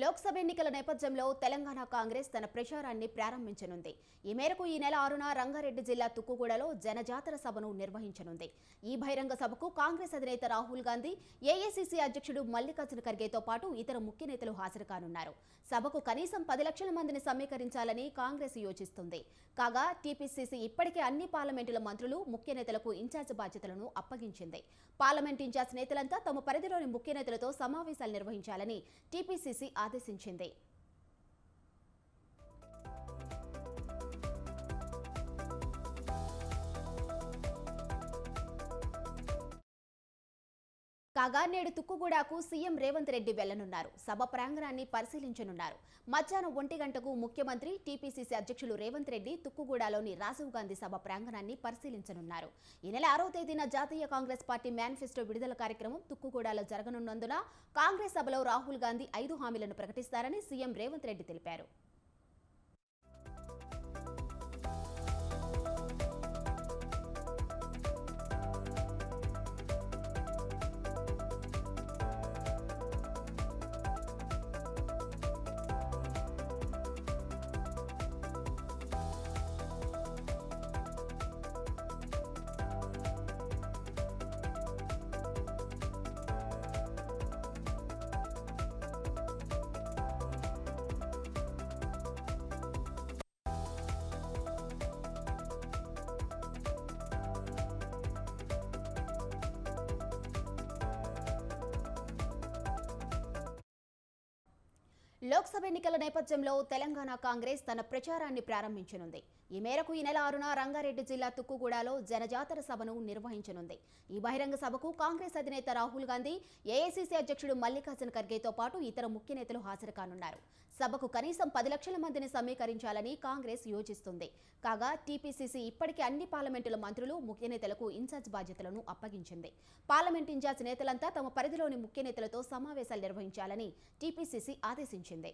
లోక్సభ ఎన్నికల నేపథ్యంలో తెలంగాణ కాంగ్రెస్ తన ప్రచారాన్ని ప్రారంభించనుంది. ఈ మేరకు ఈ నెల ఆరున రంగారెడ్డి జిల్లా తుక్కుగూడలో జనజాతర సభను నిర్వహించనుంది. ఈ బహిరంగ సభకు కాంగ్రెస్ అధినేత రాహుల్ గాంధీ ఏఐసిసి అధ్యక్షుడు మల్లికార్జున ఖర్గేతో పాటు ఇతర ముఖ్య నేతలు హాజరు కానున్నారు. సభకు కనీసం పది లక్షల మందిని సమీకరించాలని కాంగ్రెస్ యోచిస్తుంది. కాగా టీపీసీసీ ఇప్పటికే అన్ని పార్లమెంటుల మంత్రులు ముఖ్య నేతలకు ఇన్ఛార్జ్ బాధ్యతలను అప్పగించింది. పార్లమెంట్ ఇన్ఛార్జ్ నేతలంతా తమ పరిధిలోని ముఖ్య నేతలతో సమావేశాలు నిర్వహించాలని టీపీసీసీ ఆదేశించింది. కాగా నేడు తుక్కుగూడకు సీఎం రేవంత్ రెడ్డి వెళ్ళనున్నారు. సభ ప్రాంగణాన్ని పరిశీలించనున్నారు. మధ్యాహ్నం ఒంటి గంటకు ముఖ్యమంత్రి టీపీసీసీ అధ్యక్షులు రేవంత్ రెడ్డి తుక్కుగూడలోని రాజీవ్ గాంధీ సభ ప్రాంగణాన్ని పరిశీలించనున్నారు. ఈ నెల ఆరో తేదీన జాతీయ కాంగ్రెస్ పార్టీ మేనిఫెస్టో విడుదల కార్యక్రమం తుక్కుగూడలో జరగనున్నందున కాంగ్రెస్ సభలో రాహుల్ గాంధీ ఐదు హామీలను ప్రకటిస్తారని సీఎం రేవంత్ రెడ్డి తెలిపారు. లోక్సభ ఎన్నికల నేపథ్యంలో తెలంగాణ కాంగ్రెస్ తన ప్రచారాన్ని ప్రారంభించనుంది. ఈ మేరకు ఈ నెల ఆరున రంగారెడ్డి జిల్లా తుక్కుగూడలో జనజాతర సభను నిర్వహించనుంది. ఈ బహిరంగ సభకు కాంగ్రెస్ అధినేత రాహుల్ గాంధీ ఏఐసీసీ అధ్యక్షుడు మల్లికార్జున ఖర్గేతో పాటు ఇతర ముఖ్య నేతలు హాజరు కానున్నారు. సభకు కనీసం పది లక్షల మందిని సమీకరించాలని కాంగ్రెస్ యోచిస్తుంది. కాగా టీపీసీసీ ఇప్పటికే అన్ని పార్లమెంటుల మంత్రులు ముఖ్య నేతలకు ఇన్ఛార్జ్ బాధ్యతలను అప్పగించింది. పార్లమెంట్ ఇన్ఛార్జ్ నేతలంతా తమ పరిధిలోని ముఖ్య నేతలతో సమావేశాలు నిర్వహించాలని టీపీసీసీ ఆదేశించింది.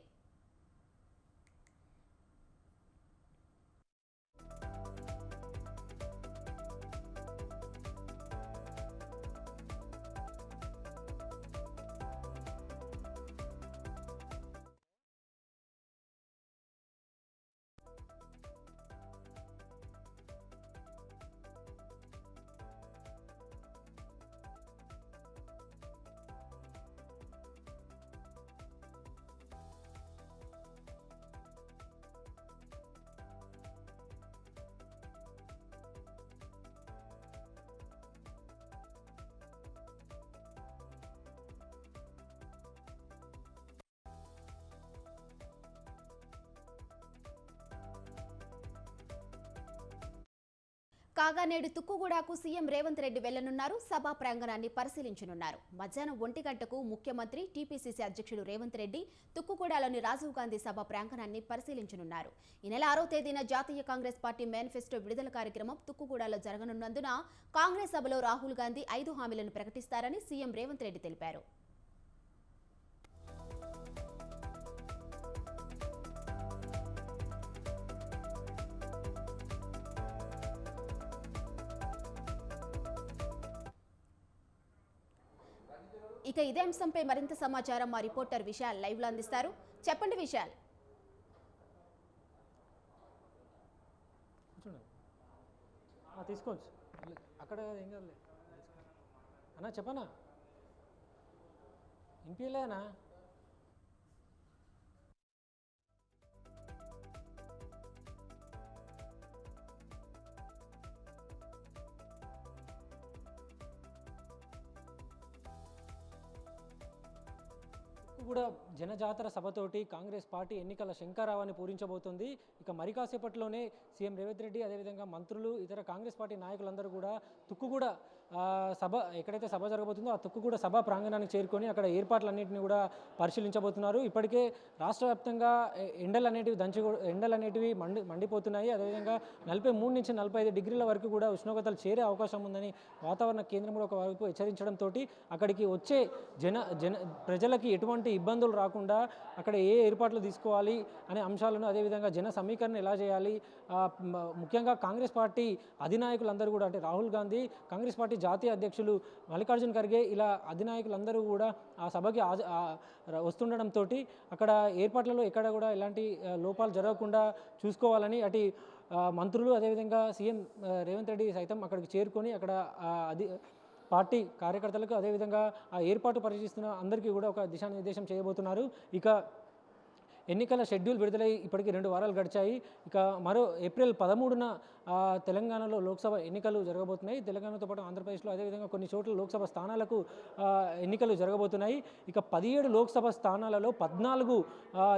కాగా నేడు తుక్కుగూడకు సీఎం రేవంత్ రెడ్డి వెళ్ళనున్నారు. సభా ప్రాంగణాన్ని పరిశీలించనున్నారు. మధ్యాహ్నం ఒంటి గంటకు ముఖ్యమంత్రి టీపీసీసీ అధ్యక్షుడు రేవంత్ రెడ్డి తుక్కుగూడలోని రాజీవ్ గాంధీ సభ ప్రాంగణాన్ని పరిశీలించనున్నారు. ఈ నెల ఆరో తేదీన జాతీయ కాంగ్రెస్ పార్టీ మేనిఫెస్టో విడుదల కార్యక్రమం తుక్కుగూడలో జరగనున్నందున కాంగ్రెస్ సభలో రాహుల్ గాంధీ ఐదు హామీలను ప్రకటిస్తారని సీఎం రేవంత్ రెడ్డి తెలిపారు. ఇక ఇదే అంశంపై మరింత సమాచారం మా రిపోర్టర్ విశాల్ లైవ్లో అందిస్తారు. చెప్పండి విశాల్. తీసుకోవచ్చు. అక్కడ ఏం కాదులే. అన్నా చెప్పనా? ఇంపిలేనా కూడా జనజాతర సభతోటి కాంగ్రెస్ పార్టీ ఎన్నికల శంకారావాన్ని పూరించబోతుంది. ఇక మరి కాసేపట్లోనే సీఎం రేవంత్ రెడ్డి అదేవిధంగా మంత్రులు ఇతర కాంగ్రెస్ పార్టీ నాయకులందరూ కూడా తుక్కుగూడ కూడా సభ ఎక్కడైతే సభ జరగబోతుందో ఆ తుక్కుగూడ సభ ప్రాంగణానికి చేరుకొని అక్కడ ఏర్పాట్లన్నింటినీ కూడా పరిశీలించబోతున్నారు. ఇప్పటికే రాష్ట్ర వ్యాప్తంగా ఎండలు అనేటివి దంచి ఎండలు అనేటివి మండి మండిపోతున్నాయి. అదేవిధంగా నలభై మూడు నుంచి నలభై ఐదు డిగ్రీల వరకు కూడా ఉష్ణోగ్రతలు చేరే అవకాశం ఉందని వాతావరణ కేంద్రం కూడా ఒకవైపు హెచ్చరించడంతో అక్కడికి వచ్చే జన జన ప్రజలకి ఎటువంటి ఇబ్బందులు రాకుండా అక్కడ ఏ ఏర్పాట్లు తీసుకోవాలి అనే అంశాలను అదేవిధంగా జన సమీకరణ ఎలా చేయాలి ముఖ్యంగా కాంగ్రెస్ పార్టీ అధినాయకులందరూ కూడా అంటే రాహుల్ గాంధీ కాంగ్రెస్ పార్టీ జాతీయ అధ్యక్షులు మల్లికార్జున్ ఖర్గే ఇలా అధినాయకులందరూ కూడా ఆ సభకి వస్తుండడంతో అక్కడ ఏర్పాట్లలో ఎక్కడ కూడా ఎలాంటి లోపాలు జరగకుండా చూసుకోవాలని అటు మంత్రులు అదేవిధంగా సీఎం రేవంత్ రెడ్డి సైతం అక్కడికి చేరుకొని అక్కడ అది పార్టీ కార్యకర్తలకు అదేవిధంగా ఆ ఏర్పాటు పరిశీలిస్తున్న అందరికీ కూడా ఒక దిశానిర్దేశం చేయబోతున్నారు. ఇక ఎన్నికల షెడ్యూల్ విడుదలై ఇప్పటికి రెండు వారాలు గడిచాయి. ఇక మరో ఏప్రిల్ పదమూడున తెలంగాణలో లోక్సభ ఎన్నికలు జరగబోతున్నాయి. తెలంగాణతో పాటు ఆంధ్రప్రదేశ్లో అదేవిధంగా కొన్ని చోట్ల లోక్సభ స్థానాలకు ఎన్నికలు జరగబోతున్నాయి. ఇక పదిహేడు లోక్సభ స్థానాలలో పద్నాలుగు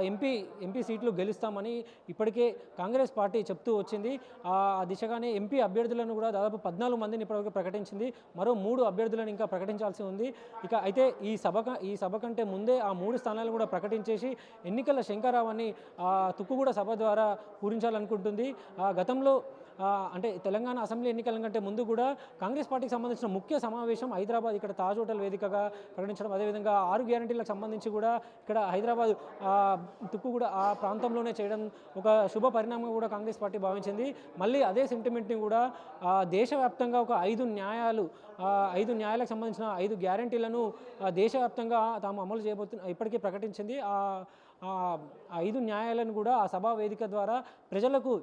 ఎంపీ ఎంపీ సీట్లు గెలుస్తామని ఇప్పటికే కాంగ్రెస్ పార్టీ చెప్తూ వచ్చింది. ఆ దిశగానే ఎంపీ అభ్యర్థులను కూడా దాదాపు పద్నాలుగు మందిని ఇప్పటివరకు ప్రకటించింది. మరో మూడు అభ్యర్థులను ఇంకా ప్రకటించాల్సి ఉంది. ఇక అయితే ఈ సభ క- ఈ సభ కంటే ముందే ఆ మూడు స్థానాలు కూడా ప్రకటించేసి ఎన్నికల శంకరావాన్ని తుక్కుగూడ సభ ద్వారా పూరించాలనుకుంటుంది. ఆ, గతంలో అంటే తెలంగాణ అసెంబ్లీ ఎన్నికల కంటే ముందు కూడా కాంగ్రెస్ పార్టీకి సంబంధించిన ముఖ్య సమావేశం హైదరాబాద్ ఇక్కడ తాజ్ హోటల్ వేదికగా ప్రకటించడం. అదేవిధంగా ఆరు గ్యారంటీలకు సంబంధించి కూడా ఇక్కడ హైదరాబాద్ తుక్కు కూడా ఆ ప్రాంతంలోనే చేయడం ఒక శుభ పరిణామంగా కూడా కాంగ్రెస్ పార్టీ భావించింది. మళ్ళీ అదే సెంటిమెంట్ని కూడా దేశవ్యాప్తంగా ఒక ఐదు న్యాయాలు ఐదు న్యాయాలకు సంబంధించిన ఐదు గ్యారంటీలను దేశవ్యాప్తంగా తాము అమలు చేయబోతున్న ఇప్పటికీ ప్రకటించింది. ఆ ఐదు న్యాయాలను కూడా ఆ సభా వేదిక ద్వారా ప్రజలకు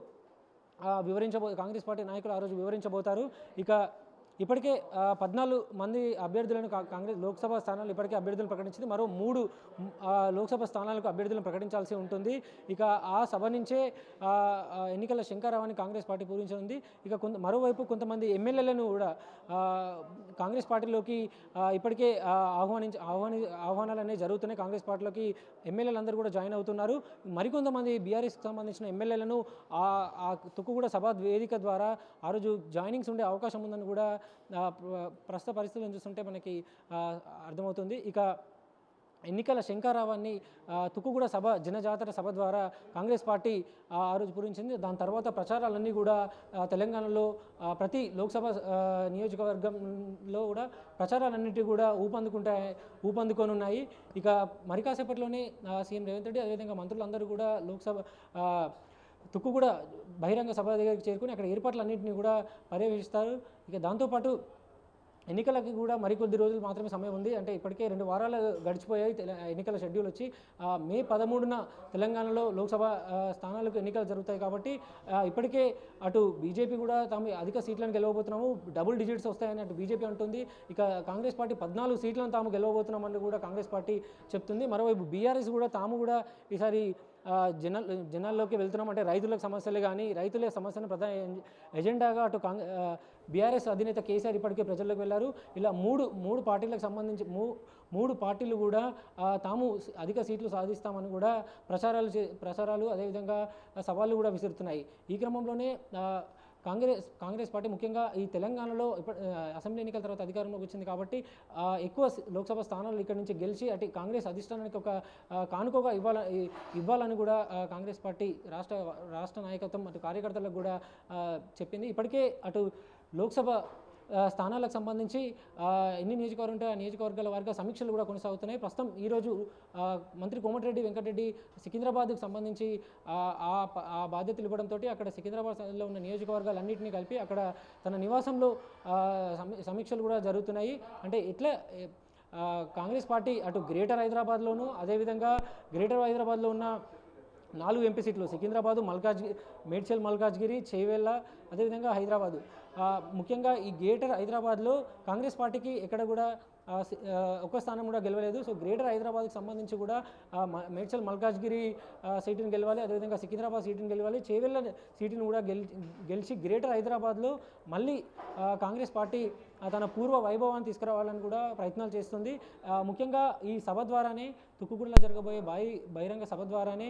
వివరించబో కాంగ్రెస్ పార్టీ నాయకులు ఆ రోజు వివరించబోతారు. ఇక ఇప్పటికే పద్నాలుగు మంది అభ్యర్థులను కాంగ్రెస్ లోక్సభ స్థానాలు ఇప్పటికే అభ్యర్థులను ప్రకటించింది. మరో మూడు లోక్సభ స్థానాలకు అభ్యర్థులను ప్రకటించాల్సి ఉంటుంది. ఇక ఆ సభ నుంచే ఎన్నికల శంకారావాన్ని కాంగ్రెస్ పార్టీ పూరించనుంది. ఇక కొంత మరోవైపు కొంతమంది ఎమ్మెల్యేలను కూడా కాంగ్రెస్ పార్టీలోకి ఇప్పటికే ఆహ్వానించ ఆహ్వాని ఆహ్వానాలు అనేవి జరుగుతున్నాయి. కాంగ్రెస్ పార్టీలోకి ఎమ్మెల్యేలందరూ కూడా జాయిన్ అవుతున్నారు. మరికొంతమంది బీఆర్ఎస్కి సంబంధించిన ఎమ్మెల్యేలను ఆ ఆ తుక్కుగూడ సభ వేదిక ద్వారా ఆ రోజు జాయినింగ్స్ ఉండే అవకాశం ఉందని కూడా ప్రస్తుత పరిస్థితులను చూస్తుంటే మనకి అర్థమవుతుంది. ఇక ఎన్నికల శంకారావాన్ని తుక్కుగూడ సభ జనజాతర సభ ద్వారా కాంగ్రెస్ పార్టీ ఆ రోజు పూరించింది. దాని తర్వాత ప్రచారాలన్నీ కూడా తెలంగాణలో ప్రతి లోక్సభ నియోజకవర్గంలో కూడా ప్రచారాలన్నిటి కూడా ఊపందుకుంటాయి ఊపందుకొనున్నాయి. ఇక మరి కాసేపట్లోనే సీఎం రేవంత్ రెడ్డి అదేవిధంగా మంత్రులందరూ కూడా లోక్సభ తుక్కు కూడా బహిరంగ సభ దగ్గరికి చేరుకుని అక్కడ ఏర్పాట్లన్నింటినీ కూడా పర్యవేక్షిస్తారు. ఇక దాంతోపాటు ఎన్నికలకి కూడా మరికొద్ది రోజులు మాత్రమే సమయం ఉంది. అంటే ఇప్పటికే రెండు వారాలు గడిచిపోయాయి. ఎన్నికల షెడ్యూల్ వచ్చి మే పదమూడున తెలంగాణలో లోక్సభ స్థానాలకు ఎన్నికలు జరుగుతాయి కాబట్టి ఇప్పటికే అటు బీజేపీ కూడా తాము అధిక సీట్లను గెలవబోతున్నాము. డబుల్ డిజిట్స్ వస్తాయని అటు బీజేపీ అంటుంది. ఇక కాంగ్రెస్ పార్టీ పద్నాలుగు సీట్లను తాము గెలవబోతున్నామని కూడా కాంగ్రెస్ పార్టీ చెప్తుంది. మరోవైపు బీఆర్ఎస్ కూడా తాము కూడా ఈసారి జన జనాల్లోకి వెళ్తున్నాం అంటే రైతులకు సమస్యలు కానీ రైతుల సమస్యను ప్రధాన ఎజెండాగా అటు కాంగ్రెస్ బీఆర్ఎస్ అధినేత కేసీఆర్ ఇప్పటికే ప్రజల్లోకి వెళ్ళారు. ఇలా మూడు మూడు పార్టీలకు సంబంధించి మూ మూడు పార్టీలు కూడా తాము అధిక సీట్లు సాధిస్తామని కూడా ప్రచారాలు చే ప్రచారాలు అదేవిధంగా సవాళ్ళు కూడా విసురుతున్నాయి. ఈ క్రమంలోనే కాంగ్రెస్ కాంగ్రెస్ పార్టీ ముఖ్యంగా ఈ తెలంగాణలో అసెంబ్లీ ఎన్నికల తర్వాత అధికారంలోకి వచ్చింది కాబట్టి ఎక్కువ లోక్సభ స్థానాలు ఇక్కడ నుంచి గెలిచి అటు కాంగ్రెస్ అధిష్టానానికి ఒక కానుకగా ఇవ్వాల ఇవ్వాలని కూడా కాంగ్రెస్ పార్టీ రాష్ట్ర రాష్ట్ర నాయకత్వం అటు కార్యకర్తలకు కూడా చెప్పింది. ఇప్పటికే అటు లోక్సభ స్థానాలకు సంబంధించి ఎన్ని నియోజకవర్గం ఉంటే ఆ నియోజకవర్గాల వారిగా సమీక్షలు కూడా కొనసాగుతున్నాయి. ప్రస్తుతం ఈరోజు మంత్రి కోమటిరెడ్డి వెంకటరెడ్డి సికింద్రాబాద్కు సంబంధించి ఆ, ఆ బాధ్యతలు ఇవ్వడంతో అక్కడ సికింద్రాబాద్లో ఉన్న నియోజకవర్గాలన్నింటినీ కలిపి అక్కడ తన నివాసంలో సమీక్షలు కూడా జరుగుతున్నాయి. అంటే ఇట్లా కాంగ్రెస్ పార్టీ అటు గ్రేటర్ హైదరాబాద్లోను అదేవిధంగా గ్రేటర్ హైదరాబాద్లో ఉన్న నాలుగు ఎంపీ సీట్లు. సికింద్రాబాదు మల్కాజ్ మేడ్చల్ మల్కాజ్గిరి చేవేళ్ళ అదేవిధంగా హైదరాబాదు. ముఖ్యంగా ఈ గ్రేటర్ హైదరాబాద్లో కాంగ్రెస్ పార్టీకి ఎక్కడ కూడా ఒక ఒక్క స్థానం కూడా గెలవలేదు. సో గ్రేటర్ హైదరాబాద్కి సంబంధించి కూడా మేడ్చల్ మల్కాజ్గిరి సీటును సీటుని గెలవాలి. అదేవిధంగా సికింద్రాబాద్ సీటుని గెలవాలి. చేవెళ్ళ సీటును కూడా గెలిచి గెలిచి గ్రేటర్ హైదరాబాద్లో మళ్ళీ కాంగ్రెస్ పార్టీ తన పూర్వ వైభవాన్ని తీసుకురావాలని కూడా ప్రయత్నాలు చేస్తుంది. ముఖ్యంగా ఈ సభ ద్వారానే తుక్కుగూడలో జరగబోయే బాయి బహిరంగ సభ ద్వారానే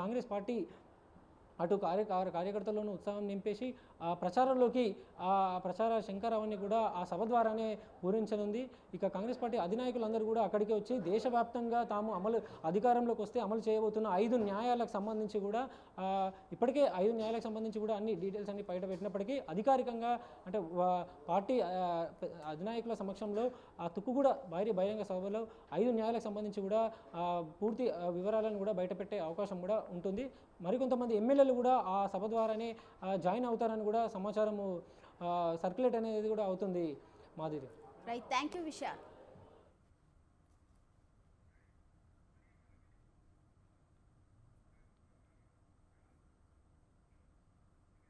కాంగ్రెస్ పార్టీ అటు కార్య కార్యకర్తలను ఉత్సాహం నింపేసి ఆ ప్రచారంలోకి ఆ ప్రచార శంకరావాన్ని కూడా ఆ సభ ద్వారానే పూరించనుంది ఇక కాంగ్రెస్ పార్టీ అధినాయకులందరూ కూడా అక్కడికి వచ్చి దేశవ్యాప్తంగా తాము అమలు అధికారంలోకి వస్తే అమలు చేయబోతున్న ఐదు న్యాయాలకు సంబంధించి కూడా ఇప్పటికే ఐదు న్యాయాలకు సంబంధించి కూడా అన్ని డీటెయిల్స్ అన్ని బయట పెట్టినప్పటికీ అధికారికంగా అంటే పార్టీ అధినాయకుల సమక్షంలో ఆ తుక్కు కూడా భారీ బహిరంగ సభలో ఐదు న్యాయాలకు సంబంధించి కూడా పూర్తి వివరాలను కూడా బయటపెట్టే అవకాశం కూడా ఉంటుంది. మరికొంతమంది ఎమ్మెల్యేలు కూడా ఆ సభ ద్వారానే జాయిన్ అవుతారని కూడా సమాచారము సర్క్యులేట్ అనేది కూడా అవుతుంది Madhuri. Right thank you Vishal